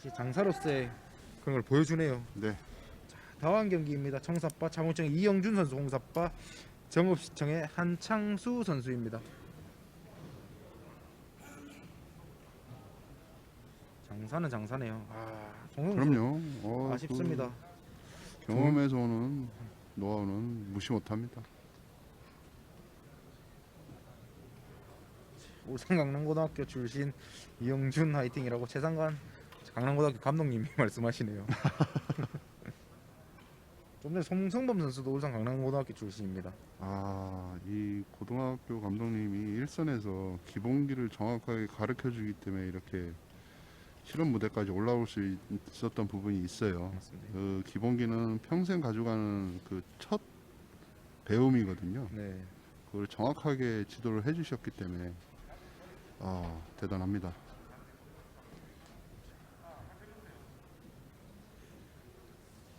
역시 장사로서의 그런 걸 보여주네요. 네. 다음 경기입니다. 청사빠 차무청의 이영준 선수, 홍사빠 정읍시청의 한창수 선수입니다. 장사는 장사네요. 아, 그럼요. 어, 아쉽습니다. 그 경험에서 오는 노하우는 무시 못합니다. 울산 강남고등학교 출신 이영준 화이팅이라고 최상관 강남고등학교 감독님이 말씀하시네요. 좀 전에 송성범 선수도 울산 강남고등학교 출신입니다. 아, 이 고등학교 감독님이 일선에서 기본기를 정확하게 가르쳐 주기 때문에 이렇게 실험 무대까지 올라올 수 있- 있었던 부분이 있어요. 맞습니다. 그 기본기는 평생 가져가는 그 첫 배움이거든요. 네. 그걸 정확하게 지도를 해주셨기 때문에 아 대단합니다.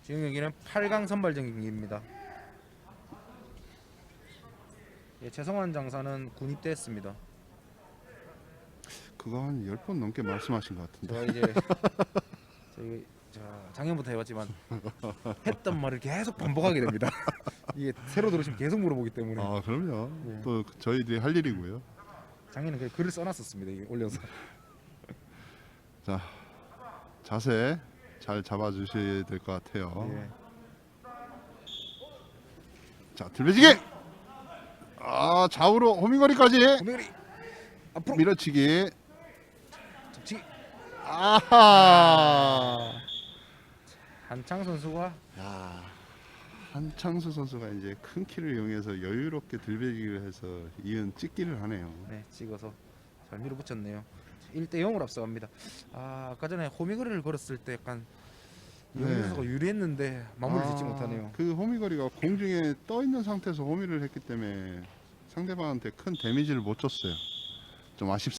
지금 여기는 8강 선발전 경기입니다. 예, 최성환 장사는 군입대했습니다. 그거 한열번 넘게 말씀하신 것 같은데. 제가 이제 저희 자, 작년부터 해왔지만 했던 말을 계속 반복하게 됩니다. 이게 새로 들으시면 계속 물어보기 때문에 아 그럼요. 예. 또 저희들이 할 일이고요. 작년에 그 글을 써놨었습니다. 이게 올려서 자 자세 잘 잡아주셔야 될 것 같아요. 예. 자 들배지기. 아 좌우로 호밍거리까지 고메리 앞으로 밀어치기. 접치 아하. 한창 선수가 야 한창수 선수가 이제 큰 키를 이용해서 여유롭게 들배기를 해서 이은 찍기를 하네요. 네, 찍어서 잘 밀어붙였네요. 1대 0으로 앞서갑니다. 아, 아까 전에 호미거리를 걸었을 때 약간 네. 선수가 유리했는데 마무리 짓지 아, 못하네요. 그 호미거리가 공중에 떠 있는 상태에서 호미를 했기 때문에 상대방한테 큰 데미지를 못 줬어요. 좀 아쉽습니다.